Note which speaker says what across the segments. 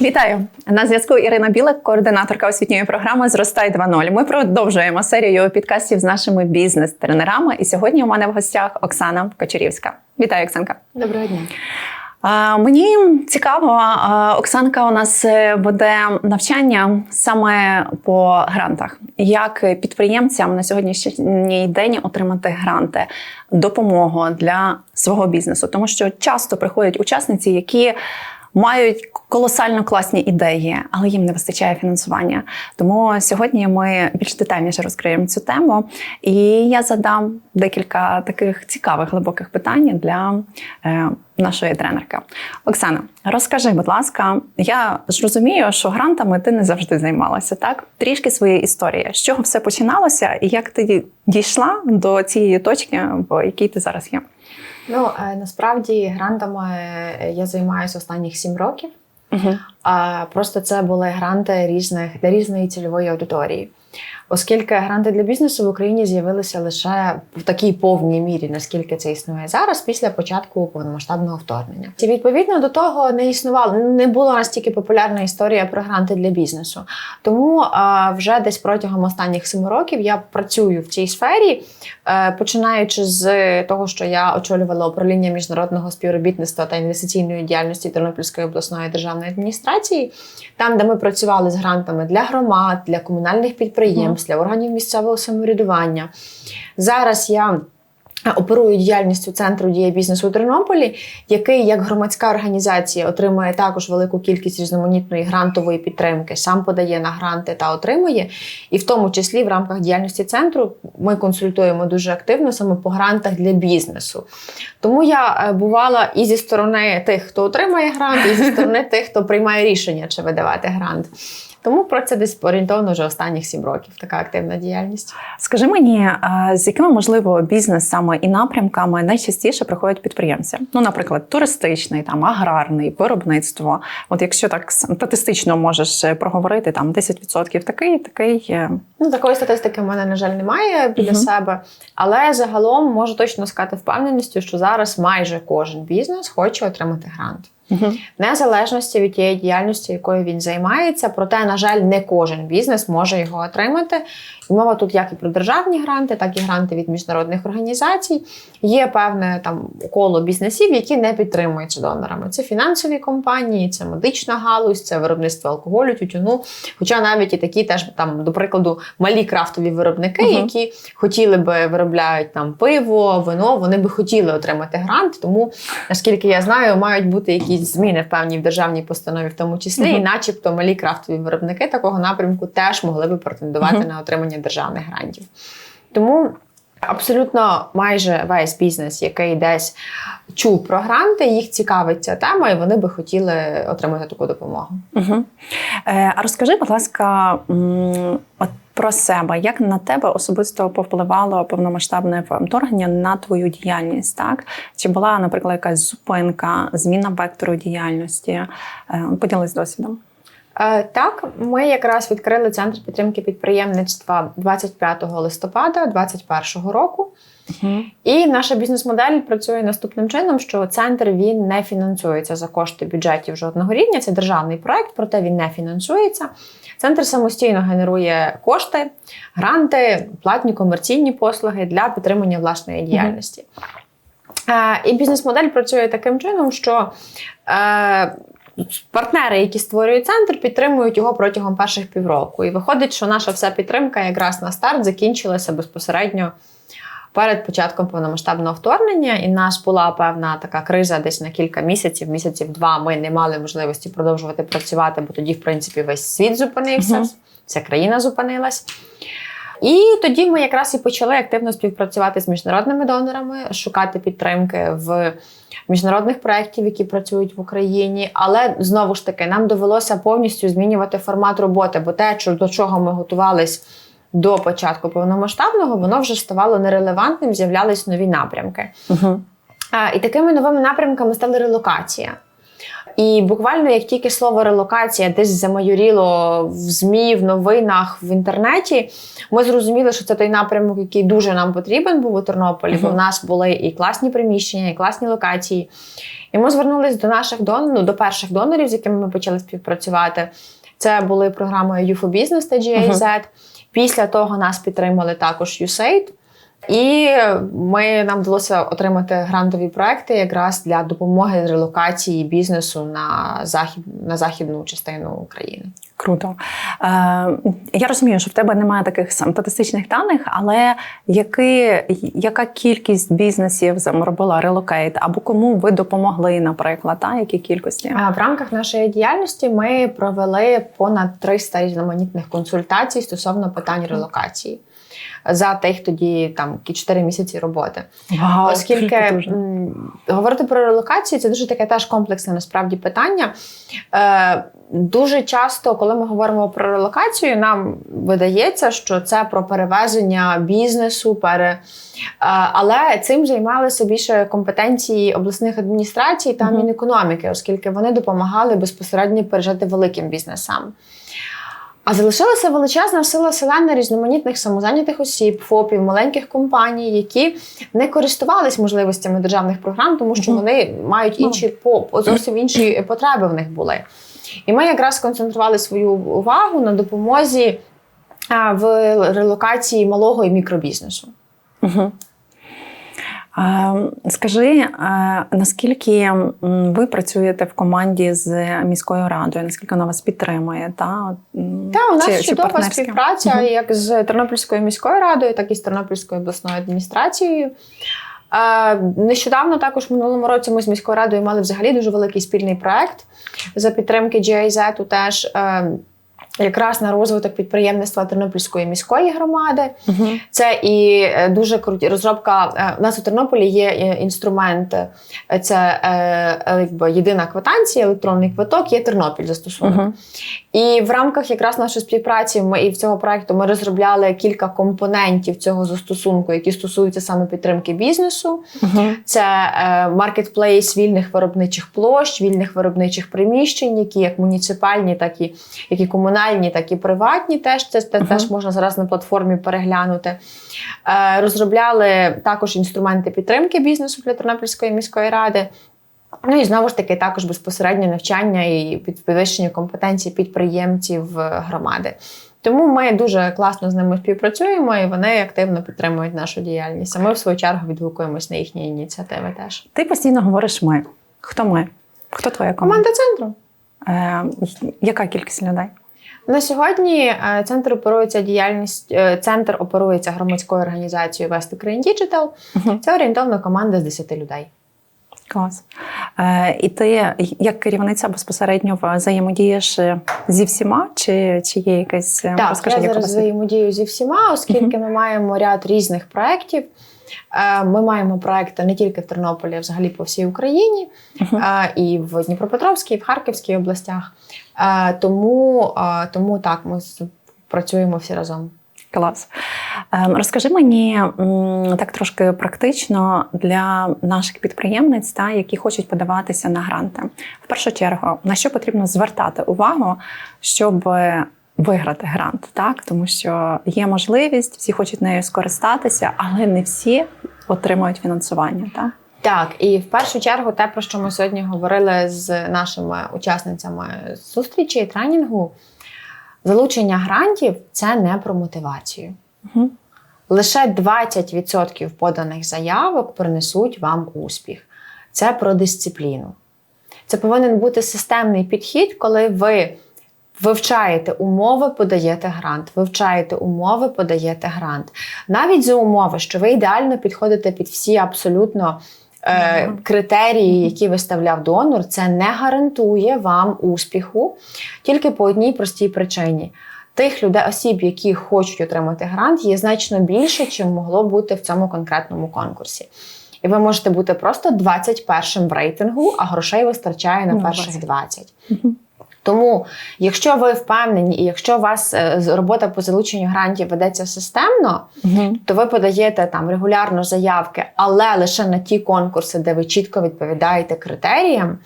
Speaker 1: Вітаю на зв'язку. Ірина Білик, координаторка освітньої програми Зростай 2.0. Ми продовжуємо серію підкастів з нашими бізнес-тренерами. І сьогодні у мене в гостях Оксана Кочерівська. Вітаю, Оксанка.
Speaker 2: Доброго дня.
Speaker 1: Мені цікаво, Оксанка у нас е, веде навчання саме по грантах. Як підприємцям на сьогоднішній день отримати гранти, допомогу для свого бізнесу, тому що часто приходять учасниці, які мають колосально класні ідеї, але їм не вистачає фінансування. Тому сьогодні ми більш детальніше розкриємо цю тему, і я задам декілька таких цікавих глибоких питань для е, нашої тренерки. Оксана, розкажи, будь ласка, я ж розумію, що грантами ти не завжди займалася, так? Трішки своєї історії. З чого все починалося, і як ти дійшла до цієї точки, в якій ти зараз є?
Speaker 2: Ну е, насправді грантами е, я займаюся останніх сім років.
Speaker 1: Угу.
Speaker 2: А просто це були гранти різних для різної цільової аудиторії. Оскільки гранти для бізнесу в Україні з'явилися лише в такій повній мірі, наскільки це існує зараз, після початку повномасштабного вторгнення. І відповідно до того не існувало, не була настільки популярна історія про гранти для бізнесу. Тому вже десь протягом останніх семи років я працюю в цій сфері, е, починаючи з того, що я очолювала управління міжнародного співробітництва та інвестиційної діяльності Тернопільської обласної державної адміністрації, там, де ми працювали з грантами для громад, для комунальних підприємств, для органів місцевого самоврядування. Зараз я оперую діяльністю центру дія бізнесу у Тернополі, який як громадська організація отримує також велику кількість різноманітної грантової підтримки, сам подає на гранти та отримує. І в тому числі в рамках діяльності центру ми консультуємо дуже активно саме по грантах для бізнесу. Тому я е, бувала і зі сторони тих, хто отримує грант, і зі сторони тих, хто приймає рішення, чи видавати грант. Тому про це десь орієнтовно вже останніх сім років така активна діяльність.
Speaker 1: Скажи мені, з якими можливо бізнес саме і напрямками найчастіше приходять підприємці? Ну, наприклад, туристичний, там аграрний, виробництво. От якщо так статистично можеш е, проговорити, там 10% такий, такий. е,
Speaker 2: Ну, такої статистики в мене, на жаль, немає біля
Speaker 1: Мгм.
Speaker 2: себе. Але загалом можу точно сказати впевненістю, що зараз майже кожен бізнес хоче отримати грант. В незалежності від тієї діяльності, якою він займається. Проте, на жаль, не кожен бізнес може його отримати. Мова тут як і про державні гранти, так і гранти від міжнародних організацій. Є певне там коло бізнесів, які не підтримуються донорами. Це фінансові компанії, це медична галузь, це виробництво алкоголю, тютюну. Хоча навіть і такі теж там, до прикладу, малі крафтові виробники,
Speaker 1: Мгм.
Speaker 2: які хотіли би виробляють там пиво, вино, вони би хотіли отримати грант. Тому, наскільки я знаю, мають бути якісь зміни в певній в державній постанові, в тому числі,
Speaker 1: Мгм.
Speaker 2: і начебто малі крафтові виробники такого напрямку теж могли би претендувати
Speaker 1: Мгм.
Speaker 2: на отримання державних грантів. Тому абсолютно майже весь бізнес, який десь чув про гранти, їх цікавить ця тема, і вони би хотіли отримати таку допомогу.
Speaker 1: Угу. Е, а розкажи, будь ласка, от про себе, як на тебе особисто повпливало повномасштабне вторгнення на твою діяльність? Так? Чи була, наприклад, якась зупинка, зміна вектору діяльності? Е, Поділись досвідом.
Speaker 2: Е, Так, ми якраз відкрили центр підтримки підприємництва 25 листопада 2021 року.
Speaker 1: Угу.
Speaker 2: І наша бізнес-модель працює наступним чином, що центр він не фінансується за кошти бюджетів жодного рівня. Це державний проект, проте він не фінансується. Центр самостійно генерує кошти, гранти, платні комерційні послуги для підтримання власної діяльності. Е, І бізнес-модель працює таким чином, що е, партнери, які створюють центр, підтримують його протягом перших півроку. І виходить, що наша вся підтримка якраз на старт закінчилася безпосередньо перед початком повномасштабного вторгнення. І в нас була певна така криза десь на кілька місяців, місяців два. Ми не мали можливості продовжувати працювати, бо тоді, в принципі, весь світ зупинився,
Speaker 1: Мгм.
Speaker 2: вся країна зупинилась. І тоді ми якраз і почали активно співпрацювати з міжнародними донорами, шукати підтримки в міжнародних проєктів, які працюють в Україні. Але знову ж таки, нам довелося повністю змінювати формат роботи, бо те, до чого ми готувались до початку повномасштабного, воно вже ставало нерелевантним, з'являлись нові напрямки.
Speaker 1: Угу.
Speaker 2: А, І такими новими напрямками стала релокація. І буквально як тільки слово релокація десь замайоріло в ЗМІ, в новинах, в інтернеті, ми зрозуміли, що це той напрямок, який дуже нам потрібен був у Тернополі, бо в нас були і класні приміщення, і класні локації. І ми звернулись до наших дон... ну, до перших донорів, з якими ми почали співпрацювати. Це були програмою UFO Business та GIZ. Після того нас підтримали також USAID. І ми нам вдалося отримати грантові проекти якраз для допомоги з релокації бізнесу на захід на західну частину України.
Speaker 1: Круто. Е, я розумію, що в тебе немає таких статистичних даних, але які, яка кількість бізнесів робила релокейт, або кому ви допомогли, наприклад, та які кількості?
Speaker 2: А в рамках нашої діяльності ми провели понад 300 різноманітних консультацій стосовно питань релокації. За тих тоді там 4 місяці роботи.
Speaker 1: Вау,
Speaker 2: Оскільки м, говорити про релокацію, це дуже таке теж комплексне насправді питання. Е, Дуже часто, коли ми говоримо про релокацію, нам видається, що це про перевезення бізнесу, пере... Е, але цим займалися більше компетенції обласних адміністрацій та. Мінекономіки, оскільки вони допомагали безпосередньо пережити великим бізнесам. А залишилася величезна сила селена різноманітних самозайнятих осіб, ФОПів, маленьких компаній, які не користувались можливостями державних програм, тому що вони мають інші по зовсім інші потреби в них були. І ми якраз сконцентрували свою увагу на допомозі в релокації малого і мікробізнесу.
Speaker 1: Угу. Скажи, наскільки ви працюєте в команді з міською радою? Наскільки вона вас підтримує? Та,
Speaker 2: Та у нас
Speaker 1: чи- чи
Speaker 2: чудова
Speaker 1: партнерська?
Speaker 2: співпраця
Speaker 1: Мгм.
Speaker 2: як з Тернопільською міською радою, так і з Тернопільською обласною адміністрацією. Нещодавно також в минулому році ми з міською радою мали взагалі дуже великий спільний проект за підтримки GIZ, теж е, якраз на розвиток підприємництва Тернопільської міської громади.
Speaker 1: Мгм.
Speaker 2: Це і е, дуже круті розробка. е, У нас у Тернополі є е, інструмент, це якби єдина квитанція, електронний квиток, є Тернопіль застосунок.
Speaker 1: Мгм.
Speaker 2: І в рамках якраз нашої співпраці ми і в цього проекту ми розробляли кілька компонентів цього застосунку, які стосуються саме підтримки бізнесу.
Speaker 1: Мгм.
Speaker 2: Це маркетплейс вільних виробничих площ, вільних виробничих приміщень, які як муніципальні, так і, як і комунальні, так і приватні. Теж це,
Speaker 1: Мгм.
Speaker 2: теж можна зараз на платформі переглянути. Е, розробляли також інструменти підтримки бізнесу для Тернопільської міської ради. Ну і знову ж таки, також безпосереднє навчання і підвищення компетенцій підприємців е, громади. Тому ми дуже класно з ними співпрацюємо, і вони активно підтримують нашу діяльність. А ми, в свою чергу, відгукуємось на їхні ініціативи теж.
Speaker 1: Ти постійно говориш ми. Хто ми? Хто твоя команда?
Speaker 2: Команда центру.
Speaker 1: Е, яка кількість людей?
Speaker 2: На сьогодні е, центр оперується діяльність. е, Центр оперується громадською організацією West Ukraine Digital. Це орієнтовна команда з 10 людей.
Speaker 1: Клас. Е, і ти як керівниця безпосередньо взаємодієш зі всіма, чи, чи є якесь е,
Speaker 2: Так,
Speaker 1: розкажи,
Speaker 2: я зараз взаємодію зі всіма, оскільки ми маємо ряд різних проєктів. Е, Ми маємо проекти не тільки в Тернополі, а взагалі по всій Україні, е, і в Дніпропетровській, і в Харківській областях. Е, Тому, тому так, ми працюємо всі разом.
Speaker 1: Клас. Ем, Розкажи мені так трошки практично для наших підприємниць, та, які хочуть подаватися на гранти. В першу чергу, на що потрібно звертати увагу, щоб виграти грант, так? Тому що є можливість, всі хочуть нею скористатися, але не всі отримують фінансування. Так?
Speaker 2: Так, і в першу чергу, те, про що ми сьогодні говорили з нашими учасницями зустрічі і тренінгу, залучення грантів це не про мотивацію.
Speaker 1: Угу.
Speaker 2: Лише 20% поданих заявок принесуть вам успіх. Це про дисципліну. Це повинен бути системний підхід, коли ви вивчаєте умови, подаєте грант, вивчаєте умови, подаєте грант. Навіть за умови, що ви ідеально підходите під всі абсолютно. е. Критерії, які виставляв донор, це не гарантує вам успіху тільки по одній простій причині тих людей, осіб, які хочуть отримати грант, є значно більше, чим могло бути в цьому конкретному конкурсі. І ви можете бути просто 21-м в рейтингу, а грошей вистачає на перших
Speaker 1: 20.
Speaker 2: 20.
Speaker 1: Угу.
Speaker 2: Тому, якщо ви впевнені, і якщо у вас е, робота по залученню грантів ведеться системно,
Speaker 1: Угу.
Speaker 2: то ви подаєте там регулярно заявки, але лише на ті конкурси, де ви чітко відповідаєте критеріям,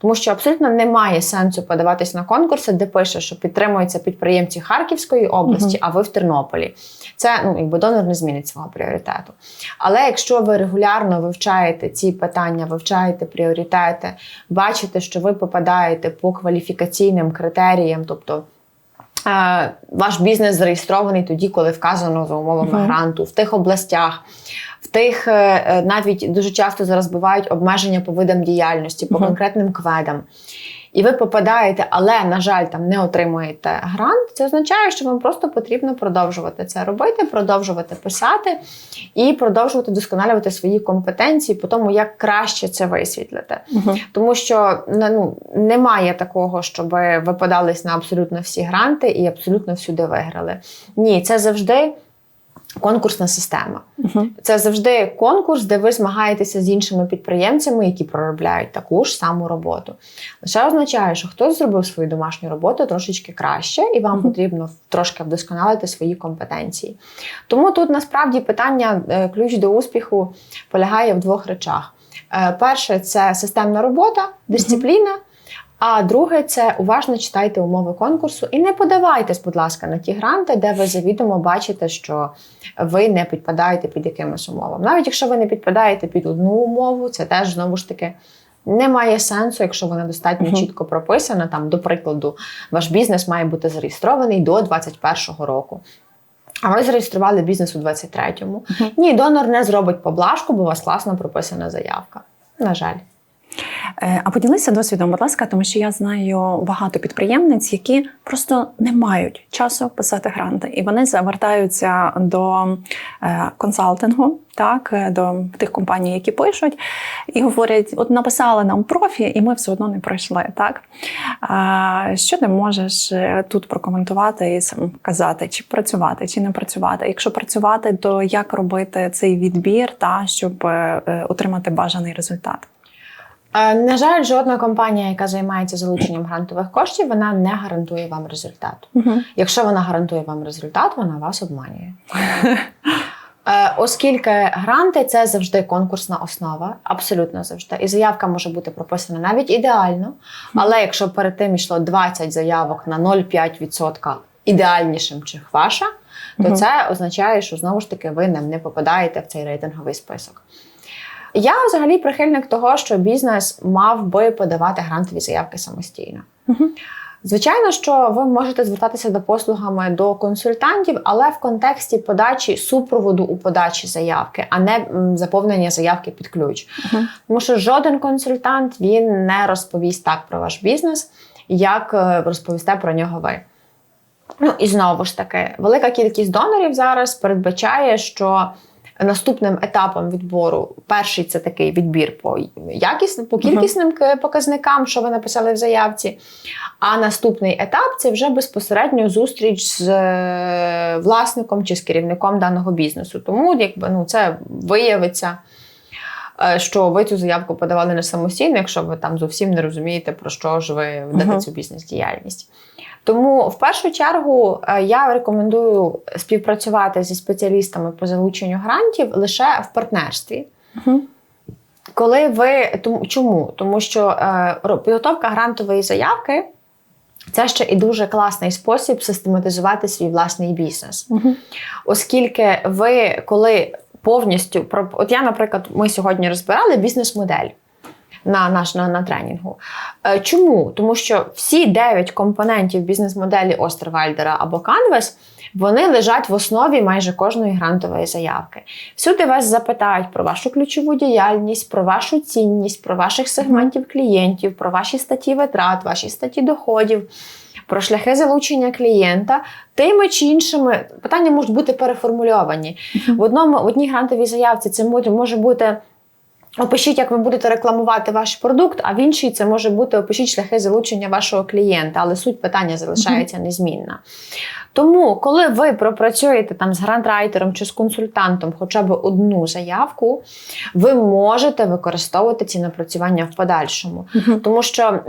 Speaker 2: тому що абсолютно немає сенсу подаватись на конкурси, де пише, що підтримуються підприємці Харківської області, а ви в Тернополі. Це ну якби донор не змінить свого пріоритету. Але якщо ви регулярно вивчаєте ці питання, вивчаєте пріоритети, бачите, що ви попадаєте по кваліфікаційним критеріям, тобто. е, Ваш бізнес зареєстрований тоді, коли вказано за умовами
Speaker 1: Мгм.
Speaker 2: гранту, в тих областях, в тих е, е, навіть дуже часто зараз бувають обмеження по видам діяльності, по
Speaker 1: Мгм.
Speaker 2: конкретним кведам. І ви попадаєте, але, на жаль, там не отримуєте грант. Це означає, що вам просто потрібно продовжувати це робити, продовжувати писати і продовжувати досконалювати свої компетенції по тому, як краще це висвітлити.
Speaker 1: Угу.
Speaker 2: Тому що ну, немає такого, щоб ви подались на абсолютно всі гранти і абсолютно всюди виграли. Ні, це завжди конкурсна система.
Speaker 1: Угу.
Speaker 2: Це завжди конкурс, де ви змагаєтеся з іншими підприємцями, які проробляють таку ж саму роботу. Лише означає, що хтось зробив свою домашню роботу трошечки краще, і вам
Speaker 1: Мгм.
Speaker 2: потрібно трошки вдосконалити свої компетенції. Тому тут насправді питання е, ключ до успіху полягає в двох речах. Е, Перше це системна робота, дисципліна. А друге, це уважно читайте умови конкурсу і не подавайтесь, будь ласка, на ті гранти, де ви завідомо бачите, що ви не підпадаєте під якимось умовам. Навіть якщо ви не підпадаєте під одну умову, це теж знову ж таки не має сенсу, якщо вона достатньо
Speaker 1: Мгм.
Speaker 2: чітко прописана. Там, до прикладу, ваш бізнес має бути зареєстрований до 2021 року. А ви зареєстрували бізнес у 23-му.
Speaker 1: Мгм.
Speaker 2: Ні, донор не зробить поблажку, бо у вас класно прописана заявка. На жаль.
Speaker 1: Е, А поділися досвідом, будь ласка, тому що я знаю багато підприємниць, які просто не мають часу писати гранти, і вони звертаються до е, консалтингу, так е, до тих компаній, які пишуть, і говорять: от написали нам профі, і ми все одно не пройшли. Так що ти можеш тут прокоментувати і сам казати, чи працювати, чи не працювати? Якщо працювати, то як робити цей відбір, та щоб отримати бажаний результат?
Speaker 2: На жаль, жодна компанія, яка займається залученням грантових коштів, вона не гарантує вам результат.
Speaker 1: Угу.
Speaker 2: Якщо вона гарантує вам результат, вона вас обманює. Е, Оскільки гранти це завжди конкурсна основа, абсолютно завжди. І заявка може бути прописана навіть ідеально. Але якщо перед тим йшло 20 заявок на 0,5% ідеальнішим, чим ваша, то це означає, що знову ж таки ви не не попадаєте в цей рейтинговий список. Я взагалі прихильник того, що бізнес мав би подавати грантові заявки самостійно.
Speaker 1: Угу.
Speaker 2: Звичайно, що ви можете звертатися до послугами до консультантів, але в контексті подачі супроводу у подачі заявки, а не заповнення заявки під ключ.
Speaker 1: Мгм.
Speaker 2: Тому що жоден консультант він не розповість так про ваш бізнес, як е, розповісте про нього ви. Ну і знову ж таки, велика кількість донорів зараз передбачає, що наступним етапом відбору перший це такий відбір по якіс, по кількісним к- показникам, що ви написали в заявці. А наступний етап це вже безпосередньо зустріч з е, власником чи з керівником даного бізнесу. Тому якби ну це виявиться. е, Що ви цю заявку подавали не самостійно, якщо ви там зовсім не розумієте, про що ж ви ведете
Speaker 1: Мгм.
Speaker 2: цю бізнес-діяльність. Тому в першу чергу е, я рекомендую співпрацювати зі спеціалістами по залученню грантів лише в партнерстві.
Speaker 1: Угу.
Speaker 2: Коли ви тому чому? Тому що е, підготовка грантової заявки це ще і дуже класний спосіб систематизувати свій власний бізнес.
Speaker 1: Угу.
Speaker 2: Оскільки ви, коли повністю от я, наприклад, ми сьогодні розбирали бізнес-модель. На наш на, на тренінгу. Е, Чому? Тому що всі дев'ять компонентів бізнес-моделі Остервальдера або Canvas, вони лежать в основі майже кожної грантової заявки. Всюди вас запитають про вашу ключову діяльність, про вашу цінність, про ваших сегментів клієнтів, про ваші статті витрат, ваші статті доходів, про шляхи залучення клієнта. Тими чи іншими питання можуть бути переформульовані. В одному в одній грантовій заявці це може, може бути Опишіть, як ви будете рекламувати ваш продукт, а в іншій це може бути опишіть шляхи залучення вашого клієнта, але суть питання залишається незмінна. Тому, коли ви пропрацюєте там з грантрайтером чи з консультантом хоча б одну заявку, ви можете використовувати ці напрацювання в подальшому. Тому що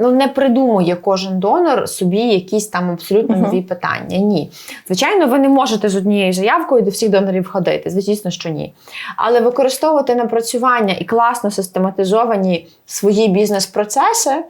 Speaker 2: ну, не придумує кожен донор собі якісь там абсолютно нові питання. Ні. Звичайно, ви не можете з однією заявкою до всіх донорів ходити. Звісно, що ні. Але використовувати напрацювання і класно систематизовані свої бізнес-процеси.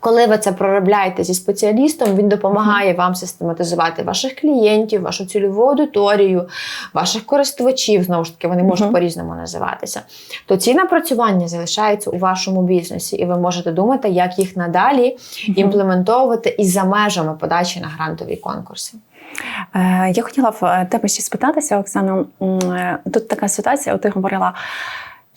Speaker 2: Коли ви це проробляєте зі спеціалістом, він допомагає вам систематизувати ваших клієнтів, вашу цільову аудиторію, ваших користувачів. Знову ж таки, вони можуть
Speaker 1: Мгм.
Speaker 2: по-різному називатися. То ці напрацювання залишаються у вашому бізнесі, і ви можете думати, як їх надалі імплементовувати і за межами подачі на грантові конкурси.
Speaker 1: Е, Я хотіла в е, тебе ще спитатися, Оксана. Е, Тут така ситуація, от ти говорила,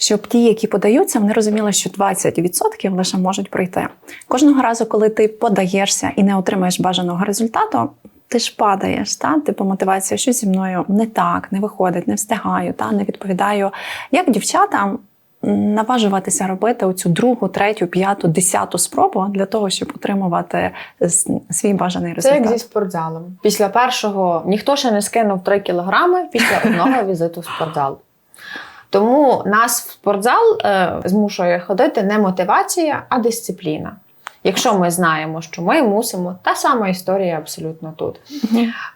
Speaker 1: щоб ті, які подаються, вони розуміли, що 20% лише можуть пройти. Кожного разу, коли ти подаєшся і не отримаєш бажаного результату, ти ж падаєш, та? типу мотивація, що зі мною не так, не виходить, не встигаю, та? не відповідаю. Як дівчатам наважуватися робити оцю другу, третю, п'яту, десяту спробу для того, щоб отримувати свій бажаний
Speaker 2: Це
Speaker 1: результат?
Speaker 2: як зі спортзалом. Після першого ніхто ще не скинув 3 кілограми після одного візиту в спортзал. Тому нас в спортзал е, змушує ходити не мотивація, а дисципліна. Якщо ми знаємо, що ми мусимо, та сама історія абсолютно тут.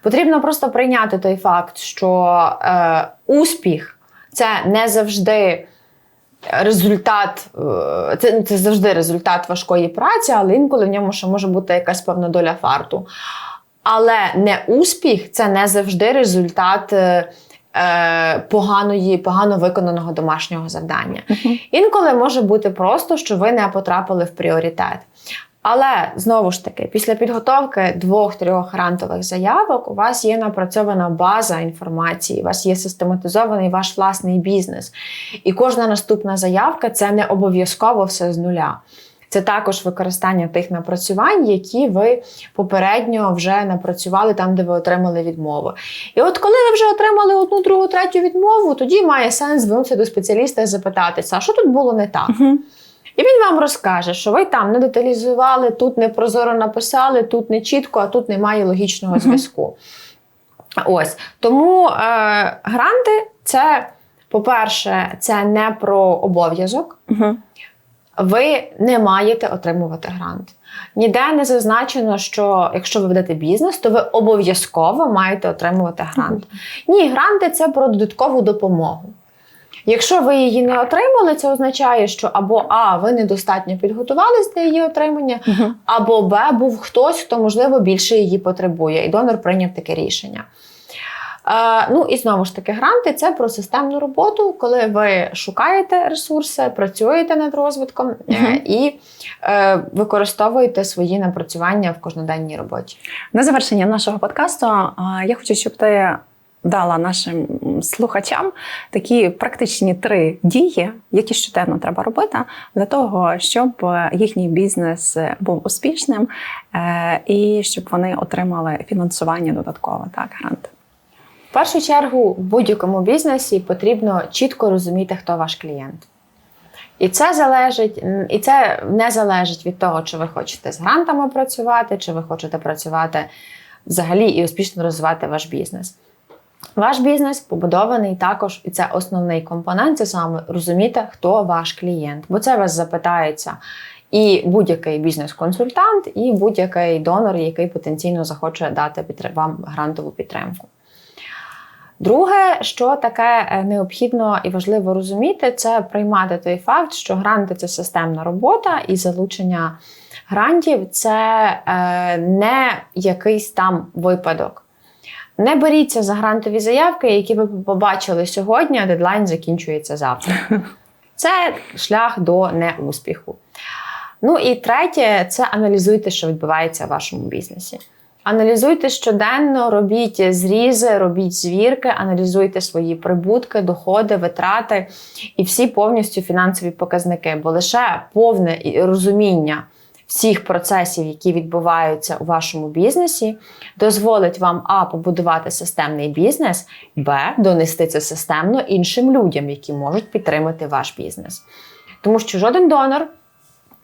Speaker 2: Потрібно просто прийняти той факт, що е, успіх це не завжди результат, е, це, це завжди результат важкої праці, але інколи в ньому ще може бути якась певна доля фарту. Але не успіх це не завжди результат. е, е, Поганої, погано виконаного домашнього завдання.
Speaker 1: Мгм.
Speaker 2: Інколи може бути просто, що ви не потрапили в пріоритет. Але знову ж таки, після підготовки двох-трьох грантових заявок у вас є напрацьована база інформації, у вас є систематизований ваш власний бізнес. І кожна наступна заявка це не обов'язково все з нуля. Це також використання тих напрацювань, які ви попередньо вже напрацювали там, де ви отримали відмову. І от коли ви вже отримали одну, другу, третю відмову, тоді має сенс звернутися до спеціаліста і запитатися, а що тут було не так?
Speaker 1: Мгм.
Speaker 2: І він вам розкаже, що ви там не деталізували, тут не прозоро написали, тут не чітко, а тут немає логічного зв'язку. Ось тому е, гранти це, по-перше, це не про обов'язок.
Speaker 1: Мгм.
Speaker 2: Ви не маєте отримувати грант. Ніде не зазначено, що якщо ви ведете бізнес, то ви обов'язково маєте отримувати грант. Ні, гранти це про додаткову допомогу. Якщо ви її не отримали, це означає, що або А, ви недостатньо підготувались для її отримання, або Б, був хтось, хто, можливо, більше її потребує, і донор прийняв таке рішення. Е, ну і знову ж таки, гранти це про системну роботу, коли ви шукаєте ресурси, працюєте над розвитком е, і е, використовуєте свої напрацювання в кожноденній роботі.
Speaker 1: На завершення нашого подкасту я хочу, щоб ти дала нашим слухачам такі практичні три дії, які щоденно треба робити для того, щоб їхній бізнес був успішним і щоб вони отримали фінансування додатково, так, грант.
Speaker 2: В першу чергу, в будь-якому бізнесі потрібно чітко розуміти, хто ваш клієнт. І це залежить, і це не залежить від того, чи ви хочете з грантами працювати, чи ви хочете працювати взагалі і успішно розвивати ваш бізнес. Ваш бізнес побудований також, і це основний компонент, це саме розуміти, хто ваш клієнт. Бо це вас запитається і будь-який бізнес-консультант, і будь-який донор, який потенційно захоче дати вам грантову підтримку. Друге, що таке е, необхідно і важливо розуміти, це приймати той факт, що гранти це системна робота, і залучення грантів це е, не якийсь там випадок. Не беріться за грантові заявки, які ви побачили сьогодні, а дедлайн закінчується завтра. Це шлях до неуспіху. Ну і третє, це аналізуйте, що відбувається в вашому бізнесі. Аналізуйте щоденно, робіть зрізи, робіть звірки, аналізуйте свої прибутки, доходи, витрати і всі повністю фінансові показники, бо лише повне розуміння всіх процесів, які відбуваються у вашому бізнесі, дозволить вам а побудувати системний бізнес, б донести це системно іншим людям, які можуть підтримати ваш бізнес. Тому що жоден донор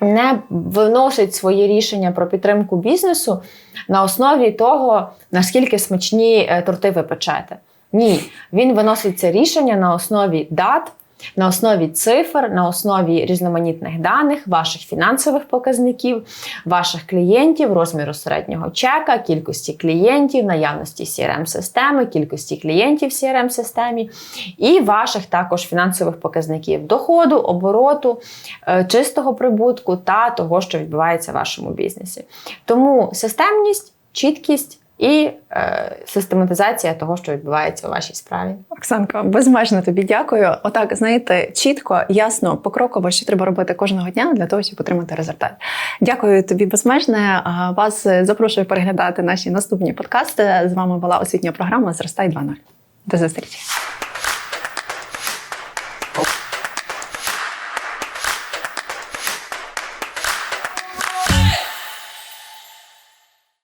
Speaker 2: не виносить своє рішення про підтримку бізнесу на основі того, наскільки смачні е, торти ви печете. Ні, він виносить це рішення на основі дат, на основі цифр, на основі різноманітних даних, ваших фінансових показників, ваших клієнтів, розміру середнього чека, кількості клієнтів, наявності CRM-системи, кількості клієнтів в CRM-системі і ваших також фінансових показників доходу, обороту, е, чистого прибутку та того, що відбувається в вашому бізнесі. Тому системність, чіткість і е, систематизація того, що відбувається у вашій справі.
Speaker 1: Оксанка, безмежно тобі дякую. Отак, знаєте, чітко, ясно, покроково, що треба робити кожного дня для того, щоб отримати результат. Дякую тобі безмежне. Вас запрошую переглядати наші наступні подкасти. З вами була освітня програма Зростай 2.0. До зустрічі.